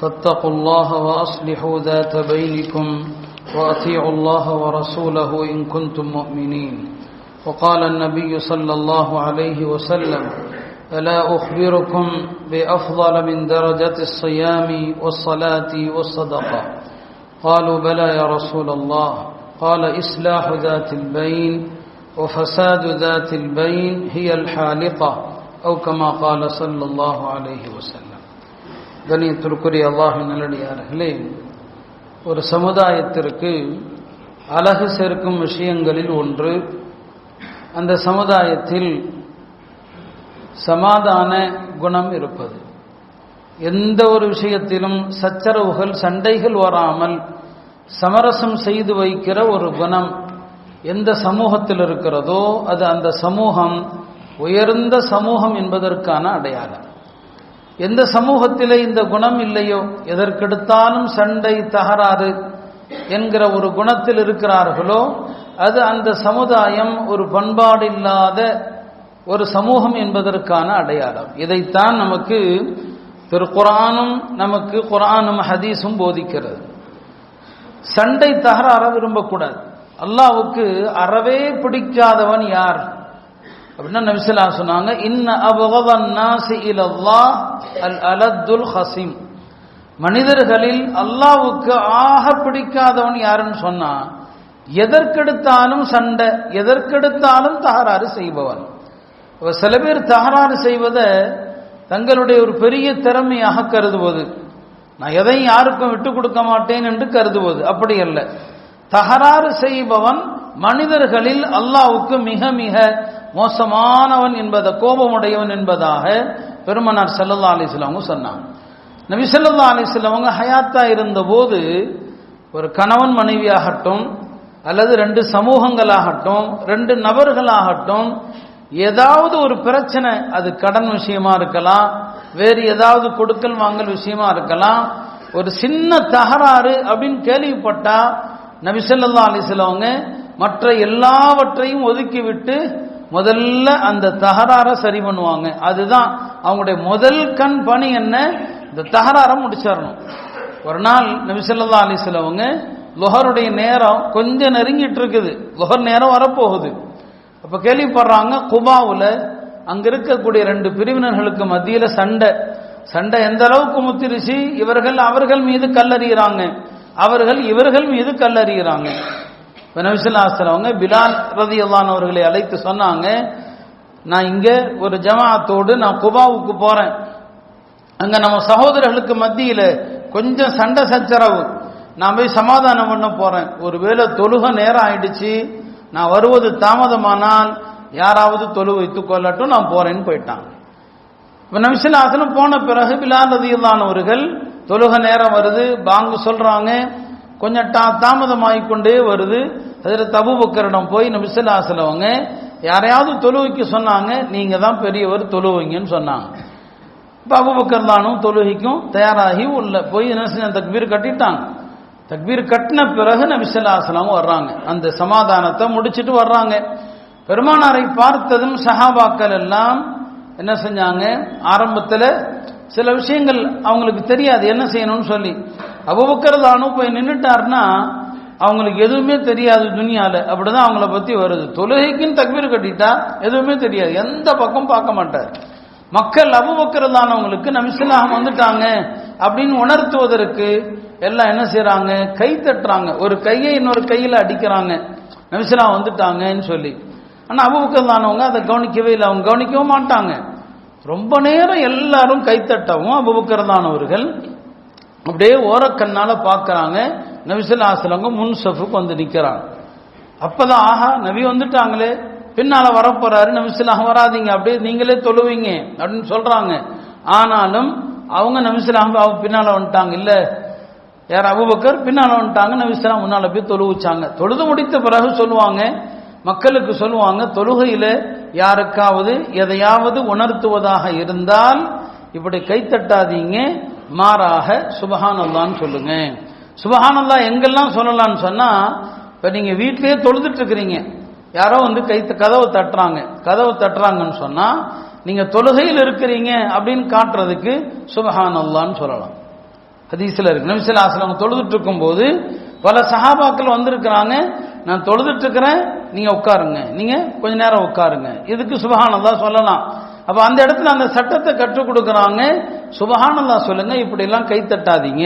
فاتقوا الله وأصلحوا ذات بينكم وأطيعوا الله ورسوله إن كنتم مؤمنين. وقال النبي صلى الله عليه وسلم ألا أخبركم بأفضل من درجة الصيام والصلاة والصدقة. قالوا بلى يا رسول الله. قال إصلاح ذات البين وفساد ذات البين هي الحالقة أو كما قال صلى الله عليه وسلم. கணியத்திற்குரிய அல்லாஹின் நல்லடியார்களே ஒரு சமுதாயத்திற்கு அழகு சேர்க்கும் விஷயங்களில் ஒன்று அந்த சமுதாயத்தில் சமாதான குணம் இருப்பது. எந்த ஒரு விஷயத்திலும் சச்சரவுகள் சண்டைகள் வராமல் சமரசம் செய்து வைக்கிற ஒரு குணம் எந்த சமூகத்தில் இருக்கிறதோ அது அந்த சமூகம் உயர்ந்த சமூகம் என்பதற்கான அடையாளம். எந்த சமூகத்திலே இந்த குணம் இல்லையோ எதற்கெடுத்தாலும் சண்டை தகராறு என்கிற ஒரு குணத்தில் இருக்கிறார்களோ அது அந்த சமுதாயம் ஒரு பண்பாடு இல்லாத ஒரு சமூகம் என்பதற்கான அடையாளம். இதைத்தான் நமக்கு திரு குரானும் நமக்கு குரானும் ஹதீஸும் போதிக்கிறது. சண்டை தகராற விரும்பக்கூடாது. அல்லாவுக்கு அறவே பிடிக்காதவன் யார்? அப்படின்னா நபிசல்லா சொன்னாங்க இன்ன அபகவன் நாசி இலல்லா அல் அலத்துல் ஹசீம். மனிதர்களில் அல்லாவுக்கு ஆக பிடிக்காதவன் யாருன்னு சொன்னா எதற்கெடுத்தாலும் சண்டை எதற்கெடுத்தாலும் தகராறு செய்பவன். சில பேர் தகராறு செய்வதை தங்களுடைய ஒரு பெரிய திறமையாக கருதுவது நான் எதையும் யாருக்கும் விட்டு கொடுக்க மாட்டேன் என்று கருதுவது அப்படி அல்ல. தகராறு செய்பவன் மனிதர்களில் அல்லாவுக்கு மிக மிக மோசமானவன் என்பதை கோபமுடையவன் என்பதாக பெருமனார் செல்லல்லா அலிஸ்லாமும் சொன்னாங்க. நபி செல்லல்லா அலிஸ்லாமங்க ஹயாத்தா இருந்தபோது ஒரு கணவன் மனைவியாகட்டும் அல்லது ரெண்டு சமூகங்களாகட்டும் ரெண்டு நபர்களாகட்டும் ஏதாவது ஒரு பிரச்சனை அது கடன் விஷயமா இருக்கலாம் வேறு ஏதாவது கொடுக்கல் வாங்கல் விஷயமா இருக்கலாம் ஒரு சின்ன தகராறு அப்படின்னு கேள்விப்பட்டா நபிசல்லா அலிசிலவங்க மற்ற எல்லாவற்றையும் ஒதுக்கிவிட்டு முதல்ல அந்த தகராற சரி பண்ணுவாங்க. அதுதான் அவங்களுடைய முதல் கண் பணி என்ன? இந்த தகராற முடிச்சிடணும் ஒரு நாள் நபிசல்லா அலிஸ்லவங்க லொஹருடைய நேரம் கொஞ்சம் நெருங்கிட்டு இருக்குது. லொஹர் நேரம் வரப்போகுது. அப்ப கேள்விப்படுறாங்க குபாவில் அங்க இருக்கக்கூடிய ரெண்டு பிரிவினர்களுக்கு மத்தியில சண்டை. சண்டை எந்த அளவுக்கு முத்திருச்சு? இவர்கள் அவர்கள் மீது கல்லறிகிறாங்க. அவர்கள் இவர்கள் மீது கல்லறிகிறாங்க. நபிசுல்லாஸ்லவங்க பிலால் ரதி அவர்களை அழைத்து சொன்னாங்க நான் இங்கே ஒரு ஜமாத்தோடு நான் குபாவுக்கு போகிறேன் அங்கே நம்ம சகோதரர்களுக்கு மத்தியில் கொஞ்சம் சண்டை சச்சரவு. நான் போய் சமாதானம் பண்ண போகிறேன் ஒருவேளை தொழுக நேரம் ஆயிடுச்சு. நான் வருவது தாமதமானால் யாராவது தொழு வைத்து கொள்ளட்டும் நான் போகிறேன்னு போயிட்டாங்க இப்போ நபிசுல்லாசனம் போன பிறகு பிலால் ரதி தொழுக நேரம் வருது. பாங்கு சொல்கிறாங்க கொஞ்சம் தா தாமதமாகிக்கொண்டே வருது. அதில் தபுபக்கரிடம் போய் நபிசல்லாசலவங்க யாரையாவது தொழுகைக்கு சொன்னாங்க நீங்கள் தான் பெரியவர் தொழுவீங்கன்னு சொன்னாங்க. இப்போ அபுபக்கர் தானும் தொழுகைக்கும் தயாராகி உள்ள போய் என்ன செஞ்ச தக்பீர் கட்டிட்டாங்க. தக்பீர் கட்டின பிறகு நபிசல்லாசலம் வர்றாங்க. அந்த சமாதானத்தை முடிச்சுட்டு வர்றாங்க. பெருமானாரை பார்த்ததும் சஹாபாக்கள் எல்லாம் என்ன செஞ்சாங்க? ஆரம்பத்தில் சில விஷயங்கள் அவங்களுக்கு தெரியாது என்ன செய்யணும்னு சொல்லி. அபுபக்கரதானும் போய் நின்றுட்டாருன்னா அவங்களுக்கு எதுவுமே தெரியாது துனியால. அப்படிதான் அவங்கள பத்தி வருது. தொழுகைக்குன்னு தக்பீர் கட்டிட்டா எதுவுமே தெரியாது. எந்த பக்கம் பார்க்க மாட்டார். மக்கள் அபுபக்கரதானவங்களுக்கு நபிசுல்லாஹம் வந்துட்டாங்க அப்படின்னு உணர்த்துவதற்கு எல்லாம் என்ன செய்கிறாங்க கை தட்டுறாங்க. ஒரு கையை இன்னொரு கையில் அடிக்கிறாங்க. நபிசலாம் வந்துட்டாங்கன்னு சொல்லி. ஆனா அபுபக்கரதானவங்க அதை கவனிக்கவே இல்லை. அவங்க கவனிக்கவும் மாட்டாங்க. ரொம்ப நேரம் எல்லாரும் கைத்தட்டவும் அபுபக்கரதானவர்கள் அப்படியே ஓரக்கண்ணால பார்க்குறாங்க. நபிசல்லா ஆசலங்க முன் சஃபுக்கு வந்து நிற்கிறாங்க அப்பதான் ஆஹா நபி வந்துட்டாங்களே. பின்னால வரப்போறாரு. நபிசல்லாக வராதீங்க. அப்படியே நீங்களே தொழுவீங்க. அப்படின்னு சொல்றாங்க. ஆனாலும் அவங்க நபிசல்லாம் அவங்க பின்னால வந்துட்டாங்க. இல்ல யார் அபுபக்கர்? பின்னால வந்துட்டாங்க. நபிசலாம் முன்னால போய் தொழுவிச்சாங்க தொழுது முடித்த பிறகு சொல்லுவாங்க மக்களுக்கு சொல்லுவாங்க தொழுகையில யாருக்காவது எதையாவது உணர்த்துவதாக இருந்தால் இப்படி கைத்தட்டாதீங்க. மாறாக சுபஹானல்லான்னு சொல்லுங்க. சுபஹானல்லா எங்கெல்லாம் சொல்லலாம்னு சொன்னா இப்ப நீங்க வீட்டிலேயே தொழுதுட்டு இருக்கிறீங்க யாரோ வந்து கை கதவை தட்டுறாங்க. கதவை தட்டுறாங்கன்னு சொன்னா நீங்க தொழுகையில் இருக்கிறீங்க அப்படின்னு காட்டுறதுக்கு சுபஹானல்லான்னு சொல்லலாம். ஹதீஸ்ல இருக்கு. நபிசல் ஆசலம் தொழுதுட்டு இருக்கும்போது பல சஹாபாக்கள் வந்திருக்கிறாங்க. நான் தொழுதுட்டு இருக்கிறேன் நீங்க உட்காருங்க. நீங்க கொஞ்ச நேரம் உட்காருங்க. இதுக்கு சுபஹானல்லா சொல்லலாம். அப்ப அந்த இடத்துல அந்த சட்டத்தை கற்றுக் கொடுக்கறாங்க. சுபஹானல்லா சொல்லுங்க இப்படி எல்லாம் கை தட்டாதீங்க.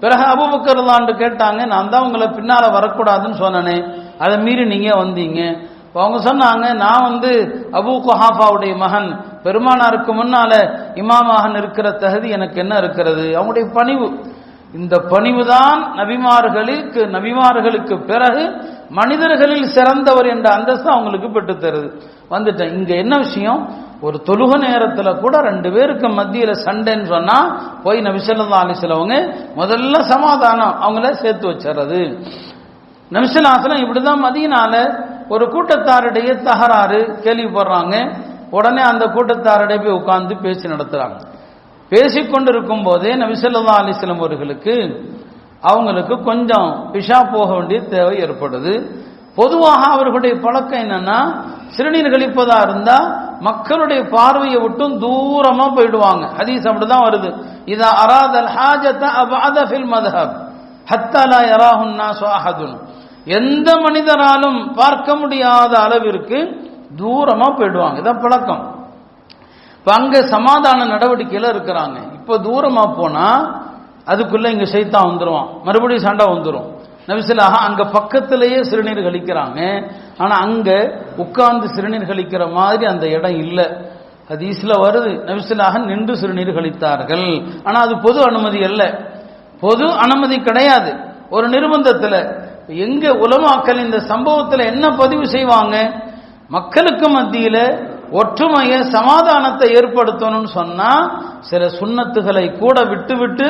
பிறகு அபுபக்கர்லான்னு கேட்டாங்க நான் தான் உங்களை பின்னால வரக்கூடாதுன்னு சொன்னனே. அதை மீறி நீங்க வந்தீங்க. அவங்க சொன்னாங்க நான் வந்து அபு குஹாஃபாவுடைய மகன். பெருமானாருக்கு முன்னால இமாமாக இருக்கிற தகுதி எனக்கு என்ன இருக்கிறது? அவங்களுடைய பணிவு. இந்த பணிவுதான் நபிமார்களுக்கு நபிமார்களுக்கு பிறகு மனிதர்களில் சிறந்தவர் என்ற அந்தஸ்து அவங்களுக்கு பெற்று தருது. வந்துட்டேன். இங்க என்ன விஷயம்? ஒரு தொழுக நேரத்துல கூட ரெண்டு பேருக்கு மத்தியில சண்டைன்னு சொன்னா போய் நபிசல்லா அலிஸ்லவங்க முதல்ல சமாதானம் அவங்கள சேர்த்து வச்சிடுறது. நபிசல்லாசலம் இப்படிதான் மதியனால ஒரு கூட்டத்தாருடைய தகராறு கேள்விப்படுறாங்க. உடனே அந்த கூட்டத்தாருடைய போய் உட்கார்ந்து பேசி நடத்துறாங்க. பேசிக்கொண்டிருக்கும் போதே நபிசல்லா அலிஸ்லம் அவர்களுக்கு அவங்களுக்கு கொஞ்சம் பிஷா போக வேண்டிய தேவை ஏற்படுது. பொதுவாக அவர்களுடைய பழக்கம் என்னன்னா சிறுநீர் கழிப்பதா இருந்தா மக்களுடைய பார்வையை விட்டும் தூரமா போயிடுவாங்க. ஹதீஸ் அப்படிதான் வருது. இதா அராதல் ஹாஜத்தை அபாத ஃபில் மதஹப் ஹத்தலா யராஹுன்னா சுவாஹதுன் எந்த மனிதராலும் பார்க்க முடியாத அளவிற்கு தூரமா போயிடுவாங்க. இதான் பழக்கம். இப்போ அங்கே சமாதான நடவடிக்கையில் இருக்கிறாங்க. இப்போ தூரமாக போனால் அதுக்குள்ளே இங்கே சைத்தான் வந்துருவான். மறுபடியும் சண்டை வந்துடும் நபிசிலாக அங்கே பக்கத்திலேயே சிறுநீர் கழிக்கிறாங்க. ஆனால் அங்கே உட்கார்ந்து சிறுநீர் கழிக்கிற மாதிரி அந்த இடம் இல்லை. ஹதீஸ்ல வருது. நபிசிலாக நின்று சிறுநீர் கழித்தார்கள். ஆனால் அது பொது அனுமதி அல்ல. பொது அனுமதி கிடையாது. ஒரு நிர்பந்தத்தில் எங்கே உலமாக்கல் இந்த சம்பவத்தில் என்ன பதிவு செய்வாங்க? மக்களுக்கு மத்தியில் ஒற்றுமையை சமாதானத்தை ஏற்படுத்தணும்னு சொன்னா சில சுண்ணத்துகளை கூட விட்டு விட்டு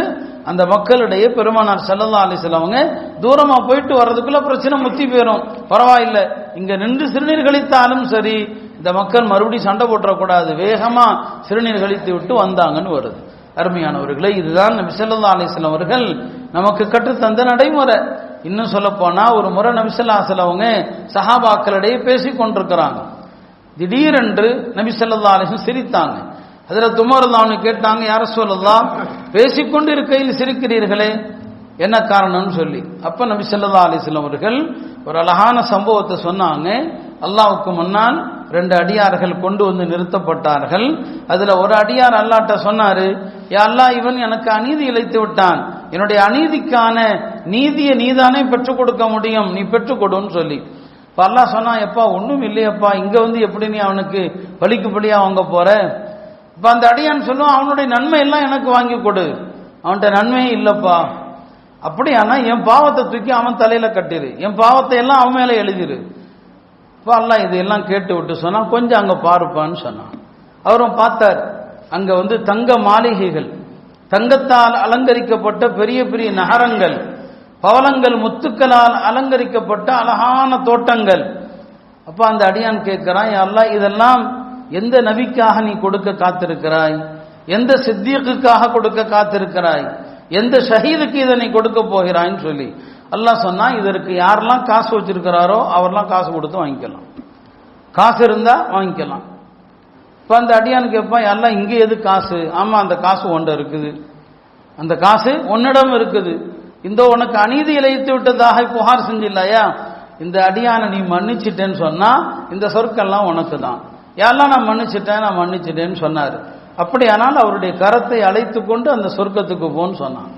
அந்த மக்களிடையே பெருமானார் செல்லல்லா அலிசலவங்க தூரமா போயிட்டு வர்றதுக்குள்ள பிரச்சனை முத்தி போயிடும் பரவாயில்ல. இங்க நின்று சிறுநீர் கழித்தாலும் சரி இந்த மக்கள் மறுபடியும் சண்டை போட்டுறக்கூடாது. வேகமா சிறுநீர் கழித்து விட்டு வந்தாங்கன்னு வருது. அருமையானவர்களே இதுதான் நபிசல்லா அலிஸ்லாம் அவர்கள் நமக்கு கற்றுத்தந்த நடைமுறை. இன்னும் சொல்ல போனா ஒரு முறை நபிசல்லா அவங்க சஹாபாக்களிடையே பேசி கொண்டிருக்கிறாங்க திடீரென்று நபி ஸல்லல்லாஹு சிரித்தாங்க. அதுல துமர்லான்னு கேட்டாங்க யார சொல்லலாம் பேசிக்கொண்டு இருக்கையில் சிரிக்கிறீர்களே என்ன காரணம்னு சொல்லி. அப்ப நபி ஸல்லல்லாஹு அலிஸ்லம் அவர்கள் ஒரு அழகான சம்பவத்தை சொன்னாங்க. அல்லாவுக்கு முன்னால் ரெண்டு அடியார்கள் கொண்டு வந்து நிறுத்தப்பட்டார்கள். அதுல ஒரு அடியார் அல்லாட்ட சொன்னாரு யா அல்லாஹ் இவன் எனக்கு அநீதி இழைத்து விட்டான். என்னுடைய அநீதிக்கான நீதியை நீதானே பெற்றுக் கொடுக்க முடியும். நீ பெற்றுக் கொடுன்னு சொல்லி. இப்போ அல்லா சொன்னான் எப்பா ஒன்றும் இல்லையப்பா இங்கே வந்து எப்படி நீ அவனுக்கு பலிக்குப்படியா வாங்க போகிற இப்போ அந்த அடியான் சொல்லுவான் அவனுடைய நன்மை எல்லாம் எனக்கு வாங்கி கொடு. அவன்கிட்ட நன்மையே இல்லைப்பா. அப்படியானா என் பாவத்தை தூக்கி அவன் தலையில் கட்டிடு என் பாவத்தை எல்லாம் அவன் மேலே எழுதிரு. இப்போ அல்லா இதையெல்லாம் கேட்டு விட்டு சொன்னான் கொஞ்சம் அங்கே பாருப்பான்னு சொன்னான். அவரும் பார்த்தார் அங்கே வந்து தங்க மாளிகைகள் தங்கத்தால் அலங்கரிக்கப்பட்ட பெரிய பெரிய நகரங்கள் பவளங்கள் முத்துக்களால் அலங்கரிக்கப்பட்ட அழகான தோட்டங்கள். அப்ப அந்த அடியான் கேட்கிறான் எல்லாம் இதெல்லாம் எந்த நபிக்காக நீ கொடுக்க காத்திருக்கிறாய்? எந்த சித்தியக்குக்காக கொடுக்க காத்திருக்கிறாய்? எந்த ஷஹீதுக்கு இதை நீ கொடுக்க போகிறாய்ன்னு சொல்லி. அல்லாஹ் சொன்னா இதற்கு யாரெல்லாம் காசு வச்சிருக்கிறாரோ அவரெல்லாம் காசு கொடுத்து வாங்கிக்கலாம். காசு இருந்தா வாங்கிக்கலாம். இப்போ அந்த அடியான் கேட்பான் எல்லாம் இங்கே எது காசு? ஆமாம் அந்த காசு ஒன்று இருக்குது. அந்த காசு ஒன்னிடம் இருக்குது. இந்த உனக்கு அநீதி இழைத்து விட்டதாக புகார் செஞ்சில்லையா? இந்த அடியானை நீ மன்னிச்சிட்டேன்னு சொன்னா இந்த சொற்கள்லாம் உனக்கு தான் யாரெல்லாம் நான் மன்னிச்சிட்டேன் நான் மன்னிச்சிட்டேன்னு சொன்னாரு. அப்படியானால் அவருடைய கரத்தை அழைத்து கொண்டு அந்த சொர்க்கத்துக்கு போன்னு சொன்னான்.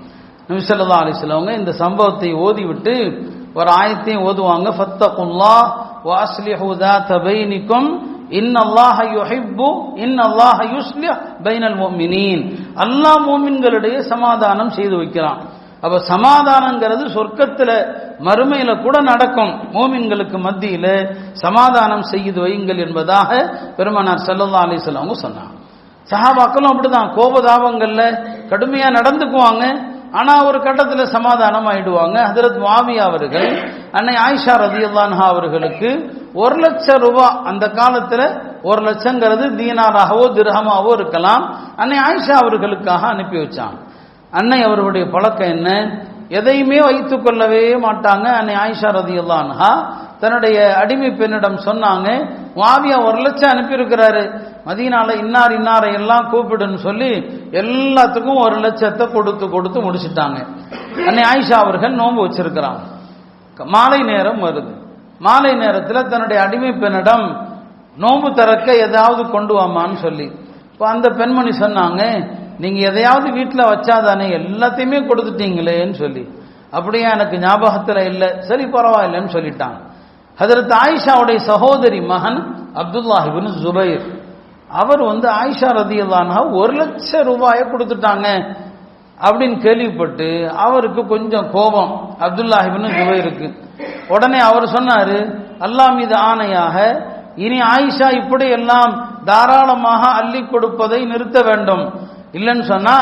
நபிசல்லா அலிஸ்லவங்க இந்த சம்பவத்தை ஓதிவிட்டு ஒரு ஆயத்தையும் ஓதுவாங்க. ஃபத்தகுல்லா வாஸ்லிஹு தபைனிக்கும் பைனிக்கும் இன்னல்லாஹ யுஹிப்பு இன்னல்லாஹ யுஸ்லிஹ் பைனல் மோமினின் அல்லாஹ் மோமின்களிடையே சமாதானம் செய்து வைக்கிறான். அப்ப சமாதானங்கிறது சொர்க்கத்துல மறுமையில கூட நடக்கும். மூமின்களுக்கு மத்தியில சமாதானம் செய்து வையுங்கள் என்பதாக பெருமானார் ஸல்லல்லாஹு அலைஹி அவங்க சொன்னாங்க. சஹாபாக்களும் அப்படிதான். கோபதாபங்கள்ல கடுமையா நடந்துக்குவாங்க. ஆனா ஒரு கட்டத்துல சமாதானம் ஆயிடுவாங்க ஹதரத் மாவியா அவர்கள் அன்னை ஆயிஷா ரதியுல்லான்ஹா அவர்களுக்கு ஒரு லட்சம் ரூபா அந்த காலத்துல ஒரு லட்சங்கிறது தீனாராகவோ திரகமாகவோ இருக்கலாம். அன்னை ஆயிஷா அவர்களுக்காக அனுப்பி வச்சாங்க. அன்னை அவர்களுடைய பழக்கம் என்ன? எதையுமே வைத்துக் கொள்ளவே மாட்டாங்க அன்னை ஆயிஷா ரதியுல்லான்ஹா தன்னுடைய அடிமை பெண்ணிடம் சொன்னாங்க மாவியா ஒரு லட்சம் அனுப்பியிருக்கிறாரு. மதியனால இன்னார் இன்னாரை எல்லாம் கூப்பிடுன்னு சொல்லி எல்லாத்துக்கும் ஒரு லட்சத்தை கொடுத்து கொடுத்து முடிச்சிட்டாங்க. அன்னை ஆயிஷா அவர்கள் நோன்பு வச்சிருக்கிறாங்க. மாலை நேரம் வருது. மாலை நேரத்தில் தன்னுடைய அடிமை பெண்ணிடம் நோன்பு திறக்க ஏதாவது கொண்டு வாமான்னு சொல்லி. இப்போ அந்த பெண்மணி சொன்னாங்க நீங்கள் எதையாவது வீட்டில் வச்சாதானே எல்லாத்தையுமே கொடுத்துட்டீங்களேன்னு சொல்லி. அப்படியே எனக்கு ஞாபகத்தில் இல்லை. சரி பரவாயில்லைன்னு சொல்லிட்டாங்க. ஹதரத் ஆயிஷாவுடைய சகோதரி மகன் அப்துல்லாஹிபின் ஜுபைர் அவர் வந்து ஆயிஷா ரதியல்லானா ஒரு லட்சம் ரூபாயை கொடுத்துட்டாங்க அப்படின்னு கேள்விப்பட்டு அவருக்கு கொஞ்சம் கோபம் அப்துல்லாஹிபின் ஜுபைருக்கு. உடனே அவர் சொன்னார் அல்லாஹ் மீது ஆணையாக இனி ஆயிஷா இப்படி எல்லாம் தாராளமாக அள்ளி கொடுப்பதை நிறுத்த வேண்டும். இல்லைன்னு சொன்னா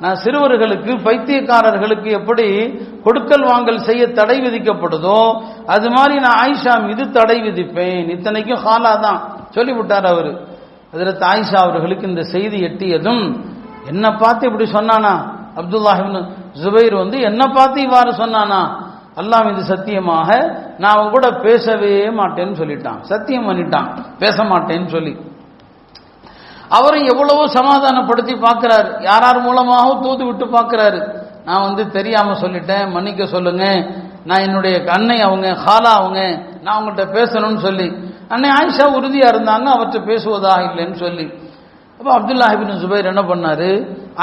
நான் சிறுவர்களுக்கு பைத்தியக்காரர்களுக்கு எப்படி கொடுக்கல் வாங்கல் செய்ய தடை விதிக்கப்படுதோ அது மாதிரி நான் ஆயிஷா மீது தடை விதிப்பேன். இத்தனைக்கும் ஹாலா தான். சொல்லிவிட்டார் அவரு. அதில் ஆயிஷா அவர்களுக்கு இந்த செய்தி எட்டியதும் என்னை பார்த்து இப்படி சொன்னானா? அப்துல்லாஹிப்னு ஜுபைர் வந்து என்னை பார்த்து இவ்வாறு சொன்னானா? அல்லாம் இது சத்தியமாக நான் அவன் கூட பேசவே மாட்டேன்னு சொல்லிட்டான். சத்தியம் பண்ணிட்டான். பேச மாட்டேன்னு சொல்லி. அவரும் எவ்வளவோ சமாதானப்படுத்தி பார்க்கிறாரு. யார் யார் மூலமாகவும் தூது விட்டு பார்க்கிறாரு. நான் வந்து தெரியாம சொல்லிட்டேன் மன்னிக்க சொல்லுங்க. நான் என்னுடைய அன்னை அவங்க ஹாலா அவங்க நான் அவங்கள்ட்ட பேசணும்னு சொல்லி. அன்னை ஆயிஷா உறுதியா இருந்தாங்க அவற்றை பேசுவதாக இல்லைன்னு சொல்லி. அப்போ அப்துல்லாஹிபின் ஜுபைர் என்ன பண்ணாரு?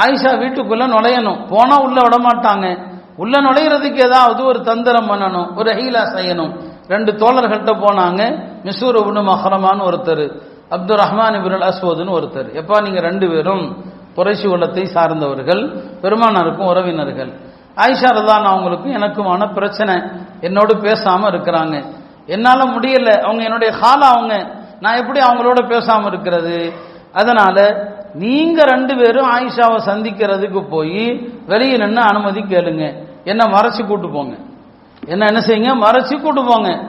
ஆயிஷா வீட்டுக்குள்ள நுழையணும். போனா உள்ள விட மாட்டாங்க. உள்ள நுழையிறதுக்கு ஏதாவது ஒரு தந்திரம் பண்ணணும் ஒரு ஹீலா செய்யணும். ரெண்டு தோழர்கள்ட்ட போனாங்க மிசூர் உபுனு மஹரமான்னு ஒருத்தர். அப்துல் ரஹ்மான் இபுல் அஸ்வதுன்னு ஒருத்தர். எப்பா நீங்கள் ரெண்டு பேரும் புரட்சி குலத்தை சார்ந்தவர்கள் பெருமானாருக்கும் உறவினர்கள். ஆயிஷா ரதான் அவங்களுக்கும் எனக்குமான பிரச்சனை. என்னோடு பேசாமல் இருக்கிறாங்க. என்னால் முடியல. அவங்க என்னுடைய ஹாலா அவங்க. நான் எப்படி அவங்களோட பேசாமல் இருக்கிறது? அதனால நீங்கள் ரெண்டு பேரும் ஆயிஷாவை சந்திக்கிறதுக்கு போய் வெளியே நின்று அனுமதி கேளுங்க. என்ன மறைச்சி கூட்டு போங்க. என்ன என்ன செய்யுங்க? மறைச்சு கூட்டு போங்க.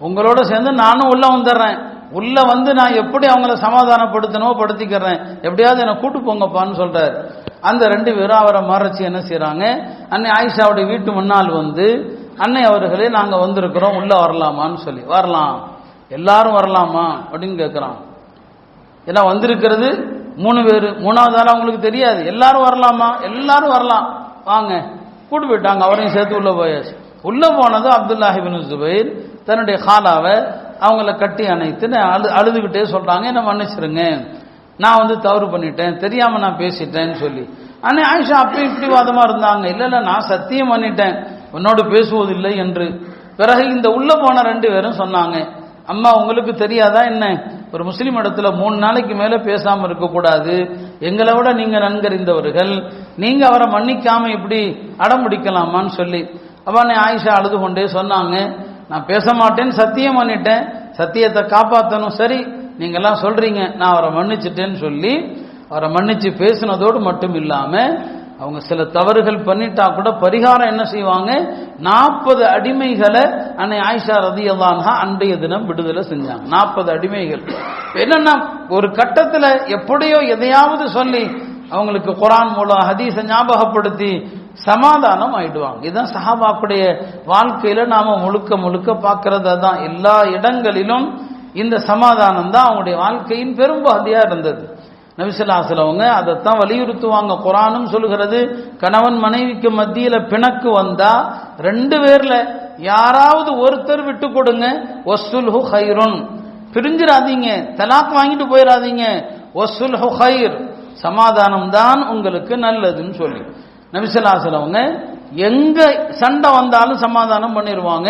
உங்களோட சேர்ந்து நானும் உள்ள வந்துடுறேன். உள்ள வந்து நான் எப்படி அவங்கள சமாதானப்படுத்தணுமோ படுத்திக்கிறேன். எப்படியாவது என்னை கூட்டு போங்கப்பான்னு சொல்றாரு. அந்த ரெண்டு பேரும் அவரை மறைச்சி என்ன செய்யறாங்க அன்னை ஆயிஷாவுடைய வீட்டு முன்னால் வந்து அன்னை அவர்களே நாங்க வந்திருக்கிறோம் உள்ள வரலாமான்னு சொல்லி. வரலாம். எல்லாரும் வரலாமா? அப்படின்னு கேட்கிறான் ஏன்னா வந்திருக்கிறது? மூணு பேர். மூணாவது ஆள் அவங்களுக்கு தெரியாது. எல்லாரும் வரலாமா? எல்லாரும் வரலாம். வாங்க. கூட்டு போயிட்டாங்க. அவரையும் சேர்த்து உள்ள போயாச்சு. உள்ள போனது அப்துல்லாஹிபின் ஜுபைர் தன்னுடைய ஹாலாவை அவங்கள கட்டி அணைத்து அழு அழுதுகிட்டே சொல்கிறாங்க என்ன மன்னிச்சிருங்க. நான் வந்து தவறு பண்ணிட்டேன். தெரியாமல் நான் பேசிட்டேன்னு சொல்லி. அண்ணே ஆயிஷா அப்பயும் இப்படி வாதமாக இருந்தாங்க. இல்லை இல்லை நான் சத்தியம் பண்ணிட்டேன். உன்னோடு பேசுவதில்லை என்று. பிறகு இந்த உள்ளே போன ரெண்டு பேரும் சொன்னாங்க. அம்மா உங்களுக்கு தெரியாதா என்ன? ஒரு முஸ்லீம் இடத்துல மூணு நாளைக்கு மேலே பேசாமல் இருக்கக்கூடாது. எங்களை விட நீங்கள் நன்கறிந்தவர்கள். நீங்கள் அவரை மன்னிக்காமல் இப்படி அடம் பிடிக்கலாமான்னு சொல்லி அவனை ஆயிஷா அழுது கொண்டே சொன்னாங்க. நான் பேச மாட்டேன்னு சத்தியம் பண்ணிட்டேன் சத்தியத்தை காப்பாற்றணும் சரி நீங்கள்லாம் சொல்கிறீங்க நான் அவரை மன்னிச்சிட்டேன்னு சொல்லி அவரை மன்னிச்சு பேசினதோடு மட்டும் இல்லாமல் அவங்க சில தவறுகள் பண்ணிட்டா கூட பரிகாரம் என்ன செய்வாங்க? நாற்பது அடிமைகளை அன்னை ஆயிஷா ரதியல்லான்ஹா அன்றைய தினம் விடுதலை செஞ்சாங்க. நாற்பது அடிமைகள். என்னன்னா ஒரு கட்டத்தில் எப்படியோ எதையாவது சொல்லி அவங்களுக்கு குரான் மூலம் ஹதீஸை ஞாபகப்படுத்தி சமாதானம் ஆயிடுவாங்க. இதுதான் சஹாபாக்குடைய வாழ்க்கையில நாம முழுக்க முழுக்க பார்க்கறது தான் எல்லா இடங்களிலும் இந்த சமாதானம் தான் அவங்களுடைய வாழ்க்கையின் பெரும்பகுதியா இருந்தது. நபிசல்லாசலவங்க அதைத்தான் வலியுறுத்துவாங்க. குரானும் சொல்லுகிறது கணவன் மனைவிக்கு மத்தியில பிணக்கு வந்தா ரெண்டு பேர்ல யாராவது ஒருத்தர் விட்டு கொடுங்க. ஒசுல் ஹைரோன் பிரிஞ்சிடாதீங்க தலாக் வாங்கிட்டு போயிடாதீங்க ஒசுல் ஹைர் சமாதானம் தான் உங்களுக்கு நல்லதுன்னு சொல்லி. நபிசல்லாசலவங்க எங்க சண்டை வந்தாலும் சமாதானம் பண்ணிடுவாங்க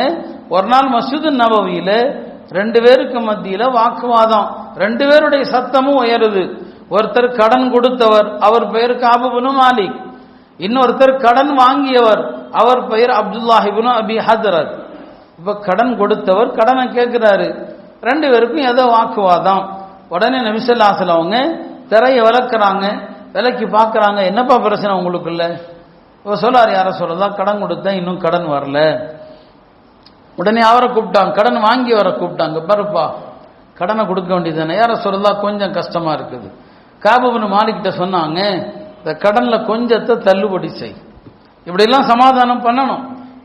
ஒரு நாள் மசூது நபவியில் ரெண்டு பேருக்கு மத்தியில் வாக்குவாதம். ரெண்டு பேருடைய சத்தமும் உயருது. ஒருத்தர் கடன் கொடுத்தவர் அவர் பெயர் காபுபுனு மாலிக். இன்னொருத்தர் கடன் வாங்கியவர் அவர் பெயர் அப்துல்லாஹிபுனு அபி ஹதரத் இப்போ கடன் கொடுத்தவர் கடனை கேட்குறாரு. ரெண்டு பேருக்கும் ஏதோ வாக்குவாதம். உடனே நபிசல்லாசல் அவங்க திரையை விளக்குறாங்க விலைக்கு பார்க்குறாங்க. என்னப்பா பிரச்சனை உங்களுக்குள்ள? இப்போ சொல்லார் யாரை சொல்லலாம் கடன் கொடுத்தேன் இன்னும் கடன் வரல. உடனே அவரை கூப்பிட்டாங்க. கடன் வாங்கி வர கூப்பிட்டாங்க. பாருப்பா கடனை கொடுக்க வேண்டியதானே யார சொல்லலாம் கொஞ்சம் கஷ்டமாக இருக்குது. காபுபனு மாலிக்கிட்ட சொன்னாங்க இந்த கடனில் கொஞ்சத்தை தள்ளுபடி செய். இப்படியெல்லாம் சமாதானம் பண்ணணும்.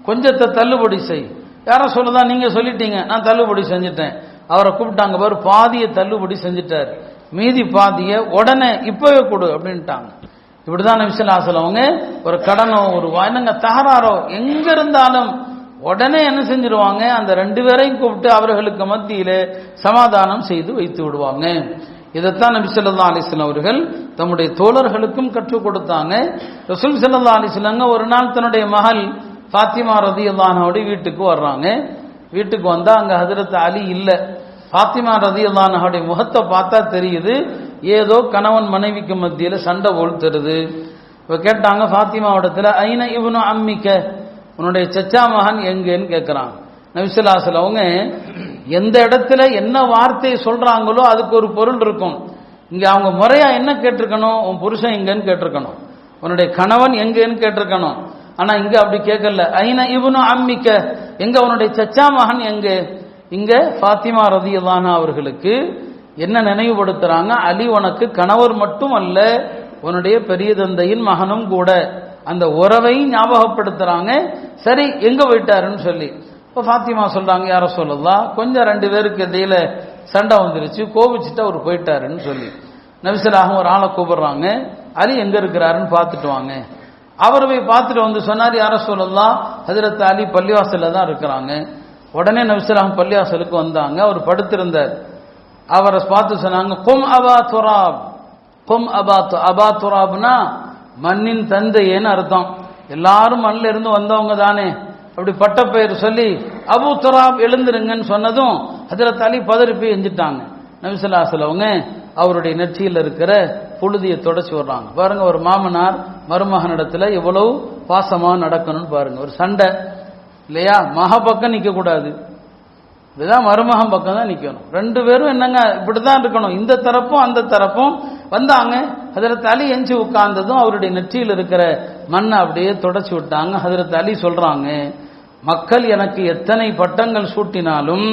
கொஞ்சத்தை தள்ளுபடி செய். யார சொல்லதான் நீங்கள் சொல்லிட்டீங்க. நான் தள்ளுபடி செஞ்சுட்டேன். அவரை கூப்பிட்டாங்க. பாரு பாதியை தள்ளுபடி செஞ்சுட்டார். மீதி பாதியை உடனே இப்பவே கொடு அப்படின்ட்டாங்க. இப்படிதான் நபிசல்லாசல் அவங்க ஒரு கடனோ ஒரு என்னங்க தகராறோ எங்க இருந்தாலும் உடனே என்ன செஞ்சிருவாங்க? அந்த ரெண்டு பேரையும் கூப்பிட்டு அவர்களுக்கு மத்தியில சமாதானம் செய்து வைத்து விடுவாங்க. இதைத்தான் நபி சொல்லா அலிஸ்லாம் அவர்கள் தம்முடைய தோழர்களுக்கும் கற்றுக் கொடுத்தாங்க. ரசூல் சல்லா அலிஸ்லாங்க ஒரு நாள் தன்னுடைய மகள் ஃபாத்திமா ரதி அல்லானோட வீட்டுக்கு வர்றாங்க. வீட்டுக்கு வந்தா அங்க ஹதரத் அலி இல்லை. ஃபாத்திமா ரதி அல்லானுடைய முகத்தை பார்த்தா தெரியுது. ஏதோ கணவன் மனைவிக்கு மத்தியில் சண்டை போல் இப்போ கேட்டாங்க ஃபாத்திமாவிடத்தில் ஐன இவனு அம்மிக்க? உன்னுடைய சச்சா மகன் எங்கேன்னு கேட்குறான் நபிசுல்லாசல் அவங்க எந்த இடத்துல என்ன வார்த்தையை சொல்கிறாங்களோ அதுக்கு ஒரு பொருள் இருக்கும். இங்கே அவங்க முறையாக என்ன கேட்டிருக்கணும்? உன் புருஷன் எங்கேன்னு கேட்டிருக்கணும். உன்னுடைய கணவன் எங்கேன்னு கேட்டிருக்கணும். ஆனால் இங்கே அப்படி கேட்கல ஐன இவனு அம்மிக்க? எங்கே உன்னுடைய சச்சா மகன் எங்கே? இங்க ஃபாத்திமா ரதியல்லானா அவர்களுக்கு என்ன நினைவுபடுத்துறாங்க? அலி உனக்கு கணவர் மட்டும் அல்ல உன்னுடைய பெரிய தந்தையின் மகனும் கூட. அந்த உறவை ஞாபகப்படுத்துறாங்க. சரி எங்க போயிட்டாருன்னு சொல்லி. இப்போ ஃபாத்திமா சொல்றாங்க யார சொல்லலாம் கொஞ்சம் ரெண்டு பேருக்கு இடையில சண்டை வந்துருச்சு. கோபிச்சுட்டு அவர் போயிட்டாருன்னு சொல்லி. நபிசலாகவும் ஒரு ஆளை கூப்பிடுறாங்க. அலி எங்க இருக்கிறாருன்னு பார்த்துட்டு வாங்க. அவர் போய் பார்த்துட்டு வந்து சொன்னார் யார சொல்லலாம் ஹஜரத் அலி பள்ளிவாசல்ல தான் இருக்கிறாங்க. உடனே நபிசலாகம் பள்ளியாசலுக்கு வந்தாங்க. அவர் படுத்திருந்தார். அவரை பார்த்து சொன்னாங்க கொம் அபா துராப் கொம் அபா அபா துராப்னா மண்ணின் தந்தையேன்னு அர்த்தம். எல்லாரும் மண்ணில் இருந்து வந்தவங்க தானே. அப்படி பட்டப்பெயர் சொல்லி அபு துராப் எழுந்துருங்கன்னு சொன்னதும் அதில் தலி பதறி போய் எஞ்சிட்டாங்க நபிசுல்லாசல் அவங்க அவருடைய நெற்றியில் இருக்கிற புழுதியை தொடச்சி விடுறாங்க. பாருங்க ஒரு மாமனார் மருமகனிடத்தில் எவ்வளவு பாசமாக நடக்கணும்னு பாருங்க. ஒரு சண்டை. இல்லையா? மக பக்கம் நிற்கக்கூடாது கூடாது இதுதான் மருமகம் பக்கம் தான் நிற்கணும் ரெண்டு பேரும் என்னங்க இப்படிதான் இருக்கணும். இந்த தரப்பும் அந்த தரப்பும் வந்தாங்க. ஹதரத் அலி எஞ்சி உட்கார்ந்ததும் அவருடைய நெற்றியில் இருக்கிற மண்ணை அப்படியே தொடச்சி விட்டாங்க. ஹதரத் அலி சொல்றாங்க மக்கள் எனக்கு எத்தனை பட்டங்கள் சூட்டினாலும்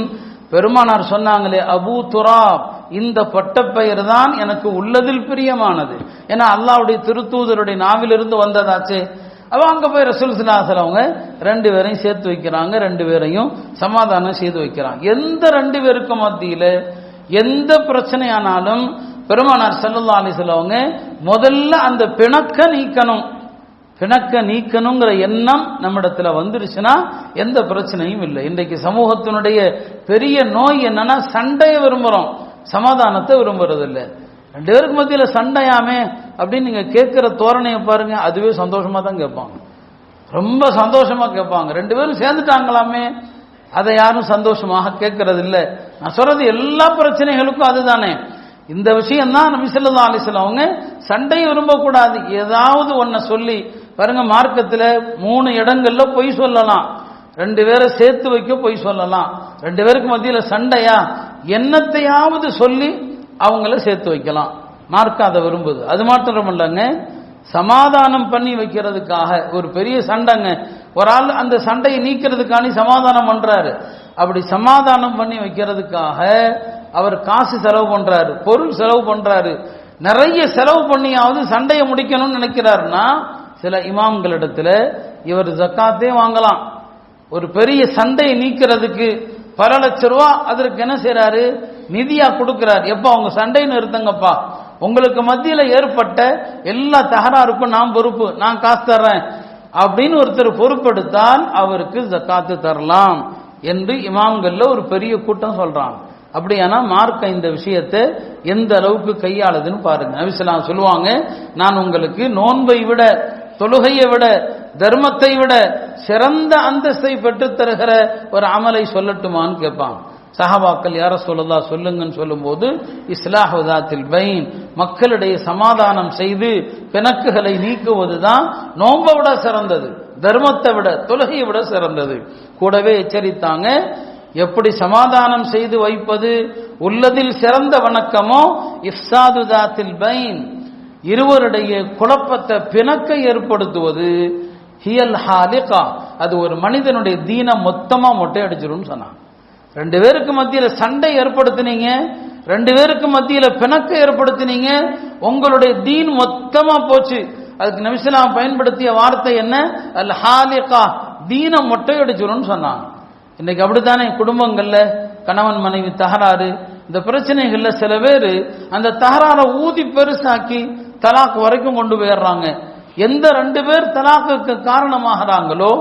பெருமானார் சொன்னாங்களே அபு துராப் இந்த பட்டப்பெயர் தான் எனக்கு உள்ளதில் பிரியமானது. ஏன்னா அல்லாவுடைய திருத்தூதருடைய நாவிலிருந்து வந்ததாச்சே. அவ அங்க போய் ரசூல் சிலாசல் அவங்க ரெண்டு பேரையும் சேர்த்து வைக்கிறாங்க ரெண்டு பேரையும் சமாதானம் செய்து வைக்கிறாங்க. எந்த ரெண்டு பேருக்கும் மத்தியில எந்த பிரச்சனையானாலும் பெருமானார் செல்லல்லா அலிஸ்ல அவங்க முதல்ல அந்த பிணக்க நீக்கணும். பிணக்க நீக்கணுங்கிற எண்ணம் நம்மிடத்துல வந்துருச்சுன்னா எந்த பிரச்சனையும் இல்லை. இன்றைக்கு சமூகத்தினுடைய பெரிய நோய் என்னன்னா சண்டையை விரும்புகிறோம் சமாதானத்தை விரும்புறது இல்லை ரெண்டு பேருக்கு மத்தியில் சண்டையாமே அப்படின்னு நீங்க கேட்குற தோரணையை பாருங்க அதுவே சந்தோஷமா தான் கேட்பாங்க. ரொம்ப சந்தோஷமா கேட்பாங்க. ரெண்டு பேரும் சேர்ந்துட்டாங்களாமே அதை யாரும் சந்தோஷமாக கேட்கறது இல்லை நான் சொல்றது எல்லா பிரச்சனைகளுக்கும் அதுதானே. இந்த விஷயம் தான் நபிசல்லா அலிஸ்லாம் அவங்க சண்டையை விரும்பக்கூடாது. ஏதாவது ஒன்ன சொல்லி பாருங்க மார்க்கத்தில் மூணு இடங்கள்ல பொய் சொல்லலாம். ரெண்டு பேரை சேர்த்து வைக்க பொய் சொல்லலாம். ரெண்டு பேருக்கு மத்தியில் சண்டையா? என்னத்தையாவது சொல்லி அவங்கள சேர்த்து வைக்கலாம். மார்க்கம் அதை விரும்புது. அது மாத்திரம் இல்லைங்க சமாதானம் பண்ணி வைக்கிறதுக்காக ஒரு பெரிய சண்டைங்க. ஒரு ஆள் அந்த சண்டையை நீக்கிறதுக்காண்டி சமாதானம் பண்றாரு. அப்படி சமாதானம் பண்ணி வைக்கிறதுக்காக அவர் காசு செலவு பண்றாரு பொருள் செலவு பண்றாரு. நிறைய செலவு பண்ணியாவது சண்டையை முடிக்கணும்னு நினைக்கிறாருன்னா சில இமாம்களிடத்துல இவர் ஜக்காத்தே வாங்கலாம். ஒரு பெரிய சண்டையை நீக்கிறதுக்கு பல லட்ச ரூபா அதற்கு என்ன செய்யறாரு நிதியா கொடுக்கிறார். எப்ப அவங்க சண்டை நிறுத்துங்கப்பா. உங்களுக்கு மத்தியில ஏற்பட்ட எல்லா தகராறுக்கும் நான் பொறுப்பு. நான் காசு தர்றேன். அப்படின்னு ஒருத்தர் பொறுப்பெடுத்தால் அவருக்கு ஜக்காத்து தரலாம் என்று இமாம்கள்ல ஒரு பெரிய கூட்டம் சொல்றாங்க. அப்படியானா மார்க்க இந்த விஷயத்தை எந்த அளவுக்கு கையாளுதுன்னு பாருங்க. நபிசலாம் சொல்லுவாங்க நான் உங்களுக்கு நோன்பை விட தொழுகையை விட தர்மத்தை விட சிறந்த அந்தஸ்தை பெற்றுத் தருகிற ஒரு அமலை சொல்லட்டுமான்னு கேட்பாங்க. சஹாபாக்கள் யார சொல்லதா சொல்லுங்கன்னு சொல்லும்போது இஸ்லாஹுதாத்தில் பைன். மக்களிடையே சமாதானம் செய்து பிணக்குகளை நீக்குவதுதான் நோன்பை விட சிறந்தது தர்மத்தை விட தொழுகையை விட சிறந்தது. கூடவே எச்சரித்தாங்க எப்படி சமாதானம் செய்து வைப்பது உள்ளதில் சிறந்த வணக்கமோ இஃப்சாதுதாத்தில் பைன். இருவருடைய குழப்பத்தை பிணக்கை ஏற்படுத்துவது ஹியல் ஹாலிகா. அது ஒரு மனிதனுடைய தீனம் மொத்தமாக மொட்டை அடிச்சிடும் சொன்னான் ரெண்டு பேருக்கு மத்தியில் சண்டை ஏற்படுத்தினீங்க ரெண்டு பேருக்கு மத்தியில் பிணக்கை ஏற்படுத்தினீங்க உங்களுடைய தீன் மொத்தமா போச்சு. அதுக்கு நபிசலாம் பயன்படுத்திய வார்த்தை என்ன? அல் ஹாலிகா தீனம் மொட்டையடிச்சிடும்னு சொன்னாங்க. இன்னைக்கு அப்படித்தானே குடும்பங்கள்ல கணவன் மனைவி தகராறு இந்த பிரச்சனைகள்ல சில பேர் அந்த தகராறை ஊதி பெருசாக்கி தலாக் வரைக்கும் கொண்டு போயிடுறாங்க. எந்த ரெண்டு பேர் தலாக்குக்கு காரணமாகறாங்களோ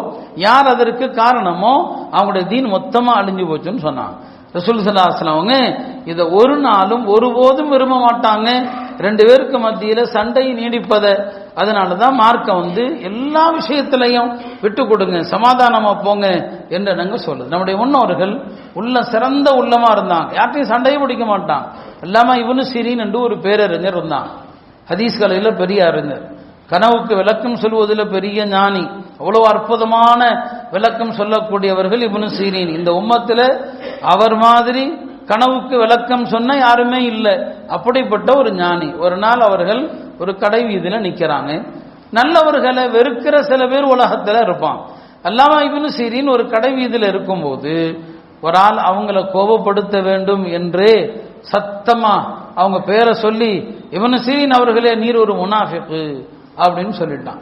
யார் அதற்கு காரணமோ அவங்களுடைய தீன் மொத்தமாக அழிஞ்சு போச்சுன்னு சொன்னாங்க. ரசூல் சல்லாஸ்லாம் அவங்க இதை ஒரு நாளும் ஒருபோதும் விரும்ப மாட்டாங்க. ரெண்டு பேருக்கு மத்தியில் சண்டை நீடிப்பதை. அதனால தான் மார்க்கம் வந்து எல்லா விஷயத்திலையும் விட்டு கொடுங்க சமாதானமாக போங்க என்று நாங்கள் சொல்லுது. நம்முடைய முன்னோர்கள் உள்ள சிறந்த உள்ளமாக இருந்தாங்க. யார்ட்டையும் சண்டையை பிடிக்க மாட்டான் எல்லாமே இவனு சிரின் என்று ஒரு பேரறிஞர் இருந்தான் ஹதீஸ் கலையில் பெரிய அறிஞர் கனவுக்கு விளக்கம் சொல்வதில் பெரிய ஞானி. அவ்வளவு அற்புதமான விளக்கம் சொல்லக்கூடியவர்கள் இவனு சீரின். இந்த உம்மத்தில் அவர் மாதிரி கனவுக்கு விளக்கம் சொன்ன யாருமே இல்லை. அப்படிப்பட்ட ஒரு ஞானி. ஒரு நாள் அவர்கள் ஒரு கடை வீதியில் நிற்கிறாங்க நல்லவர்களை வெறுக்கிற சில பேர் உலகத்தில் இருப்பான். அல்லாம இவனு சீரின் ஒரு கடை வீதியில் இருக்கும்போது ஒரு ஆள் அவங்கள கோபப்படுத்த வேண்டும் என்றே சத்தமா அவங்க பேரை சொல்லி இவனு சீரின் அவர்களே நீர் ஒரு முனாஃபிக்கு. அப்படின்னு சொல்லிட்டான்.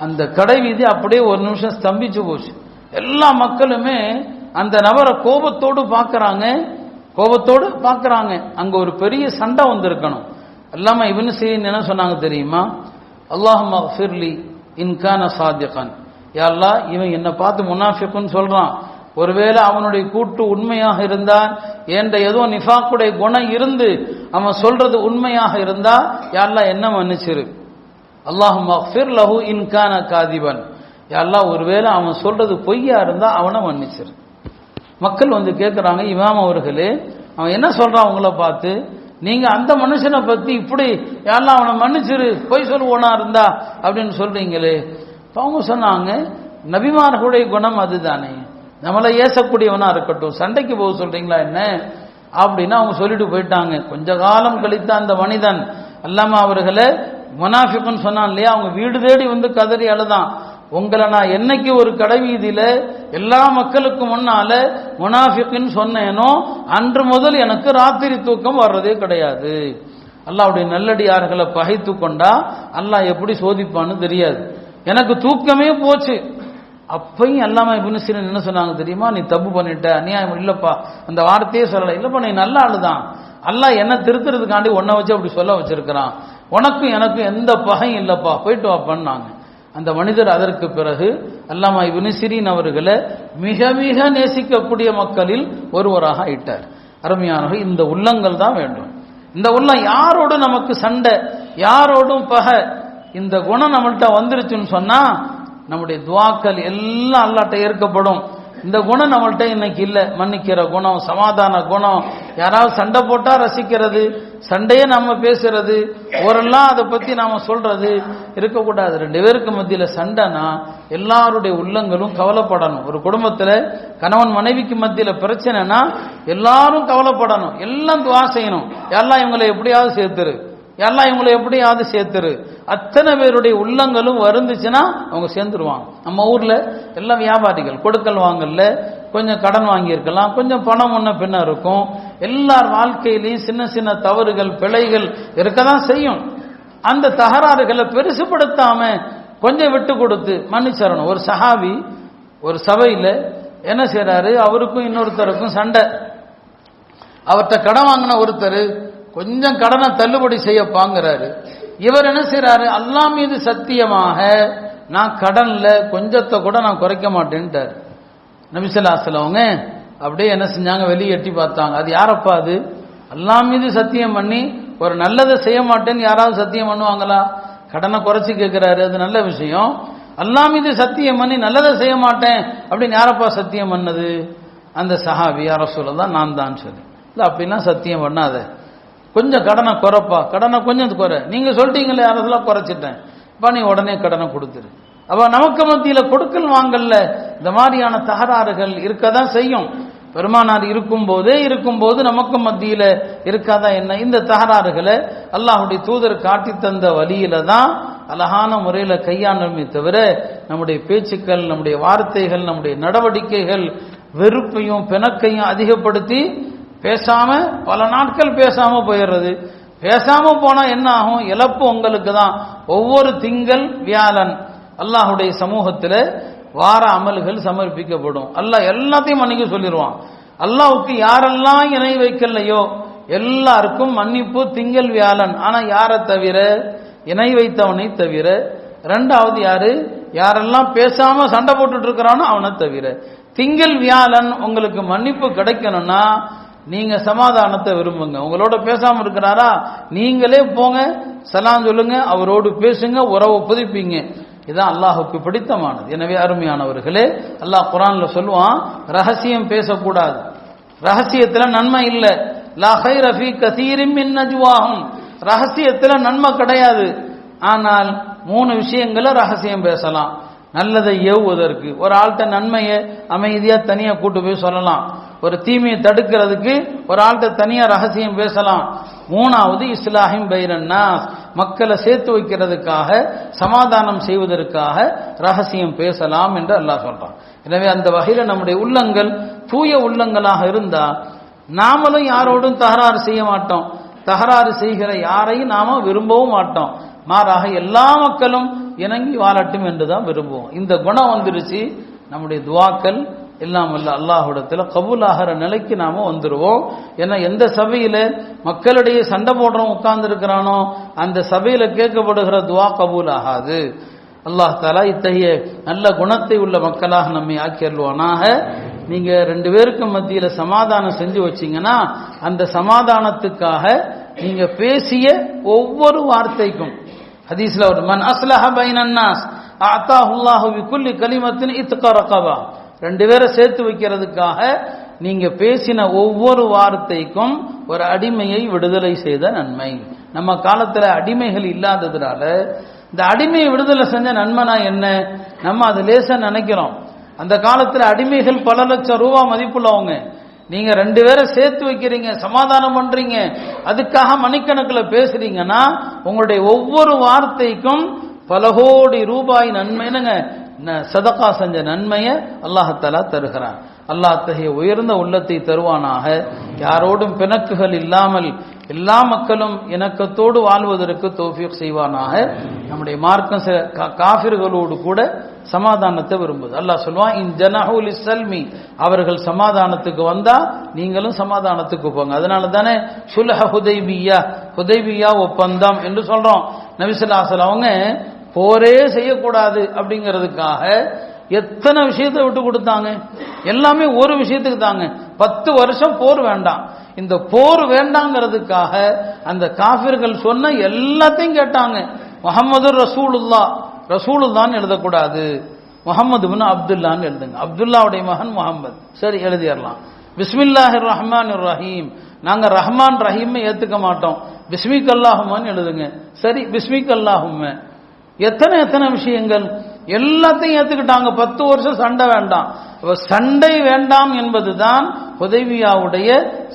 அந்த கடை வீதி அப்படியே ஒரு நிமிஷம் ஸ்தம்பிச்சு போச்சு. எல்லா மக்களுமே அந்த நபரை கோபத்தோடு பார்க்கறாங்க. கோபத்தோடு பார்க்கறாங்க. அங்க ஒரு பெரிய சண்டை வந்திருக்கணும். எல்லாம இவனு சீரின் என்ன சொன்னாங்க தெரியுமா? அல்லாஹ் ஃபிர்லி இன்கான சாத்தியகான் யாழ்லா இவன் என்னை பார்த்து முனாஃபிக்குன்னு சொல்றான். ஒருவேளை அவனுடைய கூட்டு உண்மையாக இருந்தால் என்ற ஏதோ நிஃபாக்குடைய குணம் இருந்து அவன் சொல்றது உண்மையாக இருந்தா யாழ்லா என்ன மன்னிச்சிரு. அல்லாஹ் மஃபிர் லஹு இன்கான காதிபன். எல்லாம் ஒருவேளை அவன் சொல்றது பொய்யா இருந்தா அவனை மன்னிச்சிரு. மக்கள் வந்து கேட்குறாங்க இமாம் அவர்களே அவன் என்ன சொல்றான் உங்களை பார்த்து? நீங்க அந்த மனுஷனை பத்தி இப்படி யாரெல்லாம் அவனை மன்னிச்சிரு பொய் சொல்லுவோனா இருந்தா அப்படின்னு சொல்றீங்களே. அவங்க சொன்னாங்க நபிமார்களுடைய குணம் அதுதானே. நம்மளை ஏசக்கூடியவனா இருக்கட்டும் சண்டைக்கு போக சொல்றீங்களா என்ன? அப்படின்னு அவங்க சொல்லிட்டு போயிட்டாங்க. கொஞ்ச காலம் கழித்த அந்த மனிதன் அல்லாம அவர்களை முனாஃபிக்குன்னு சொன்னான் இல்லையா? அவங்க வீடு தேடி வந்து கதறி அழுதான். உங்களை நான் என்னைக்கு ஒரு கடைவீதியில எல்லா மக்களுக்கும் முன்னால முனாஃபிக்குன்னு சொன்னேனோ அன்று முதல் எனக்கு ராத்திரி தூக்கம் வர்றதே கிடையாது. அல்லாவுடைய நல்லடியார்களை பகைத்து கொண்டா அல்லாஹ் எப்படி சோதிப்பான்னு தெரியாது. எனக்கு தூக்கமே போச்சு. அப்பையும் எல்லாமே இபின் என்ன சொன்னாங்க தெரியுமா? நீ தப்பு பண்ணிட்ட அநியாயம் இல்லப்பா அந்த வார்த்தையே சொல்லலை. இல்லப்பா நீ நல்ல ஆளுதான் அல்லாஹ் என்ன திருத்துறதுக்காண்டி உன்னை வச்சு அப்படி சொல்ல வச்சிருக்கிறான். உனக்கும் எனக்கும் எந்த பகையும் இல்லைப்பா. போயிட்டு வாப்பான்னாங்க அந்த மனிதர் அதற்கு பிறகு அல்லாமா இபின் அவர்களை மிக மிக நேசிக்கக்கூடிய மக்களில் ஒருவராக ஆயிட்டார். அருமையானவர் இந்த உள்ளங்கள் தான் வேண்டும். இந்த உள்ளம் யாரோடு நமக்கு சண்டை யாரோடும் பகை இந்த குணம் நம்மள்கிட்ட வந்துருச்சுன்னு சொன்னா நம்முடைய துவாக்கள் எல்லாம் அல்லாட்ட ஏற்கப்படும். இந்த குணம் நம்மள்ட்ட இன்னைக்கு இல்லை. மன்னிக்கிற குணம் சமாதான குணம் யாராவது சண்டை போட்டால் ரசிக்கிறது சண்டையே நம்ம பேசுறது ஓரெல்லாம் அதை பற்றி நாம் சொல்றது இருக்கக்கூடாது. ரெண்டு பேருக்கு மத்தியில் சண்டைனா எல்லாருடைய உள்ளங்களும் கவலைப்படணும். ஒரு குடும்பத்தில் கணவன் மனைவிக்கு மத்தியில் பிரச்சனைனா எல்லாரும் கவலைப்படணும். எல்லாம் துவா செய்யணும். எல்லாம் இவங்களை எப்படியாவது சேர்த்துரு? எல்லாம் இவங்களை எப்படியாவது சேர்த்துரு? அத்தனை பேருடைய உள்ளங்களும் வருந்துச்சுன்னா அவங்க சேர்ந்துருவாங்க. நம்ம ஊரில் எல்லாம் வியாபாரிகள் கொடுக்கல் வாங்கல கொஞ்சம் கடன் வாங்கியிருக்கலாம் கொஞ்சம் பணம் முன்ன பின்ன இருக்கும். எல்லார் வாழ்க்கையிலையும் சின்ன சின்ன தவறுகள் பிழைகள் இருக்க தான் செய்யும். அந்த தகராறுகளை பெருசுப்படுத்தாம கொஞ்சம் விட்டு கொடுத்து மன்னிச்சரணும் ஒரு சஹாபி ஒரு சபையில் என்ன செய்கிறாரு அவருக்கும் இன்னொருத்தருக்கும் சண்டை. அவர்கிட்ட கடன் வாங்கின ஒருத்தர் கொஞ்சம் கடனை தள்ளுபடி செய்யப்பாங்கிறாரு இவர் என்ன செய்கிறாரு அல்லா மீது சத்தியமாக நான் கடனில் கொஞ்சத்தை கூட நான் குறைக்க மாட்டேன்ட்டார். நபிசல்லாஸ்ல அப்படியே என்ன செஞ்சாங்க? வெளியே எட்டி பார்த்தாங்க. அது யாரப்பா அது? அல்லாஹ் மீது சத்தியம் பண்ணி ஒரு நல்லதை செய்ய மாட்டேன்னு யாராவது சத்தியம் பண்ணுவாங்களா? கடனை குறைச்சி கேட்கிறாரு அது நல்ல விஷயம். அல்லாஹ் மீது சத்தியம் பண்ணி நல்லதை செய்ய மாட்டேன் அப்படின்னு யாரப்பா சத்தியம் பண்ணது? அந்த சஹாபி யார சொல்லதான் நான் தான் சொல்லி. இல்லை அப்படிலாம் சத்தியம் பண்ணாத. கொஞ்சம் கடனை குறைப்பா. கடனை கொஞ்சம் குறை. நீங்கள் சொல்லிட்டீங்களே அரசெல்லாம் குறைச்சிட்டேன். இப்போ நீ உடனே கடனை கொடுத்துரு. அப்ப நமக்கு மத்தியில கொடுக்கல் வாங்கல்ல. இந்த மாதிரியான தகராறுகள் இருக்க தான் செய்யும். பெருமானார் இருக்கும் போதே இருக்கும் போது நமக்கு மத்தியில இருக்காதா என்ன? இந்த தகராறுகளை அல்லாஹுடைய தூதர் காட்டி தந்த வழியில தான் அழகான முறையில கையாண்டமே தவிர நம்முடைய பேச்சுக்கள் நம்முடைய வார்த்தைகள் நம்முடைய நடவடிக்கைகள் வெறுப்பையும் பிணக்கையும் அதிகப்படுத்தி பேசாம பல நாட்கள் பேசாம போயிடுறது. பேசாம போனா என்ன ஆகும்? இழப்பு உங்களுக்கு தான் ஒவ்வொரு திங்கள் வியாழன். அல்லாஹுடைய சமூகத்தில் வார அமல்கள் சமர்ப்பிக்கப்படும். அல்லாஹ் எல்லாத்தையும் மன்னிக்க சொல்லிடுவான் அல்லாஹுக்கு யாரெல்லாம் இணை வைக்கலையோ எல்லாருக்கும் மன்னிப்பு திங்கள் வியாழன். ஆனால் யாரை தவிர இணை வைத்தவனை தவிர ரெண்டாவது யாரு? யாரெல்லாம் பேசாம சண்டை போட்டுட்டு இருக்கிறானோ அவனை தவிர. திங்கள் வியாழன் உங்களுக்கு மன்னிப்பு கிடைக்கணும்னா நீங்க சமாதானத்தை விரும்புங்க. உங்களோட பேசாம இருக்கிறாரா? நீங்களே போங்க சலாம் சொல்லுங்க அவரோடு பேசுங்க உறவை புதுப்பிங்க. இதுதான் அல்லாஹுக்கு பிடித்தமானது. எனவே அருமையானவர்களே அல்லாஹ் குரான்ல சொல்லுவான் ரகசியம் பேசக்கூடாது. ரகசியத்துல நன்மை இல்லை. லா ஹைர ஃபீ மின் நஜ்வாஹும். ரகசியத்துல நன்மை கிடையாது. ஆனால் மூணு விஷயங்களை ரகசியம் பேசலாம். நல்லதை ஏவுவதற்கு ஒரு ஆள்கிட்ட நன்மையை அமைதியா தனியா கூட்டு போய் சொல்லலாம். ஒரு தீமையை தடுக்கிறதுக்கு ஒரு ஆள்கிட்ட தனியா ரகசியம் பேசலாம். மூணாவது இஸ்லாஹிம் பைரன்னா மக்களை சேர்த்து வைக்கிறதுக்காக சமாதானம் செய்வதற்காக ரகசியம் பேசலாம் என்று அல்லாஹ் சொல்றான். எனவே அந்த வகையில் நம்முடைய உள்ளங்கள் தூய உள்ளங்களாக இருந்தா நாமளும் யாரோடும் தகராறு செய்ய மாட்டோம். தகராறு செய்கிற யாரையும் நாம விரும்பவும் மாட்டோம். மாறாக எல்லா மக்களும் இணங்கி வாழட்டும் என்றுதான் விரும்புவோம். இந்த குணம் வந்துருச்சு. நம்முடைய துவாக்கள் எல்லாம் அல்ல அல்லாஹுடத்தில் கபூலாகிற நிலைக்கு நாம வந்துருவோம். ஏன்னா எந்த சபையில மக்களிடையே சண்டை போடுறோம் உட்கார்ந்து இருக்கிறானோ அந்த சபையில கேட்கப்படுகிற துவா கபூல் ஆகாது அல்லாஹ் தாலா இத்தகைய நல்ல குணத்தை உள்ள மக்களாக நம்மை ஆக்கியல்வானாக நீங்க ரெண்டு பேருக்கு மத்தியில சமாதானம் செஞ்சு வச்சீங்கன்னா அந்த சமாதானத்துக்காக நீங்க பேசிய ஒவ்வொரு வார்த்தைக்கும். ஹதீஸ்ல ஒரு மன் அஸ்லஹ பைனன்னாஸ் அத்தாஹுல்லாஹு பிகுல்லி கலிமத்தின் இத்கா ரகபா. ரெண்டு பேரை சேர்த்து வைக்கிறதுக்காக நீங்க பேசின ஒவ்வொரு வார்த்தைக்கும் ஒரு அடிமையை விடுதலை செய்த நன்மை. நம்ம காலத்துல அடிமைகள் இல்லாததுனால இந்த அடிமையை விடுதலை செஞ்ச நன்மைனா என்ன? நம்ம அது லேசா நினைக்கிறோம். அந்த காலத்துல அடிமைகள் பல லட்சம் ரூபா மதிப்புள்ளவங்க. நீங்க ரெண்டு பேரை சேர்த்து வைக்கிறீங்க சமாதானம் பண்றீங்க அதுக்காக மணிக்கணக்கில் பேசுறீங்கன்னா உங்களுடைய ஒவ்வொரு வார்த்தைக்கும் பல கோடி ரூபாய் நன்மைனுங்க சதகா செஞ்ச நன்மையை அல்லாஹாலா தருகிறான். அல்லாஹ் அத்தகைய உயர்ந்த உள்ளத்தை தருவானாக. யாரோடும் பிணக்குகள் இல்லாமல் எல்லா மக்களும் இணக்கத்தோடு வாழ்வதற்கு தோஃபியம் செய்வானாக. நம்முடைய மார்க்கம் கா- காபிர்களோடு கூட சமாதானத்தை விரும்புது. அல்லாஹ் சொல்லுவான் இன் ஜனஹூல் சல்மி அவர்கள் சமாதானத்துக்கு வந்தா நீங்களும் சமாதானத்துக்கு போங்க. அதனால தானே சுல்ஹ ஹுதைபியா ஹுதைபியா ஒப்பந்தம் என்று சொல்றோம். நபிசுல்லாசல் அவங்க போரே செய்யக்கூடாது அப்படிங்கிறதுக்காக எத்தனை விஷயத்தை விட்டு கொடுத்தாங்க? எல்லாமே ஒரு விஷயத்துக்கு தாங்க. பத்து வருஷம் போர் வேண்டாம். இந்த போர் வேண்டாங்கிறதுக்காக அந்த காபிர்கள் சொன்ன எல்லாத்தையும் கேட்டாங்க. முகமது ரசூலுல்லா ரசூலுல்லான்னு எழுதக்கூடாது. முகமது பின் அப்துல்லான்னு எழுதுங்க. அப்துல்லாவுடைய மகன் முகமது சரி எழுதிடலாம். பிஸ்மில்லாஹிர் ரஹ்மான் ரஹீம். நாங்க ரஹ்மான் ரஹீமை ஏத்துக்க மாட்டோம். பிஸ்மிக் அல்லாஹுமான்னு எழுதுங்க. சரி பிஸ்மிக் அல்லாஹுமே எத்தனை எத்தனை விஷயங்கள்? எல்லாத்தையும் ஏத்துக்கிட்டாங்க. பத்து வருஷம் சண்டை வேண்டாம். இப்போ சண்டை வேண்டாம் என்பதுதான் உதவியாவுடைய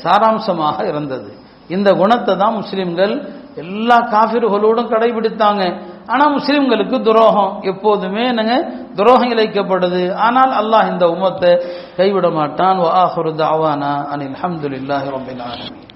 சாராம்சமாக இருந்தது. இந்த குணத்தை தான் முஸ்லிம்கள் எல்லா காபிர்களோடும் கடைபிடித்தாங்க. ஆனா முஸ்லிம்களுக்கு துரோகம். எப்போதுமே என்னங்க? துரோகம் இழைக்கப்படுது. ஆனால் அல்லாஹ் இந்த உமத்தை கைவிட மாட்டான். வ ஆஹிரு அனில் அஹமதுல்லாஹி ரொம்ப ஆலமீன்.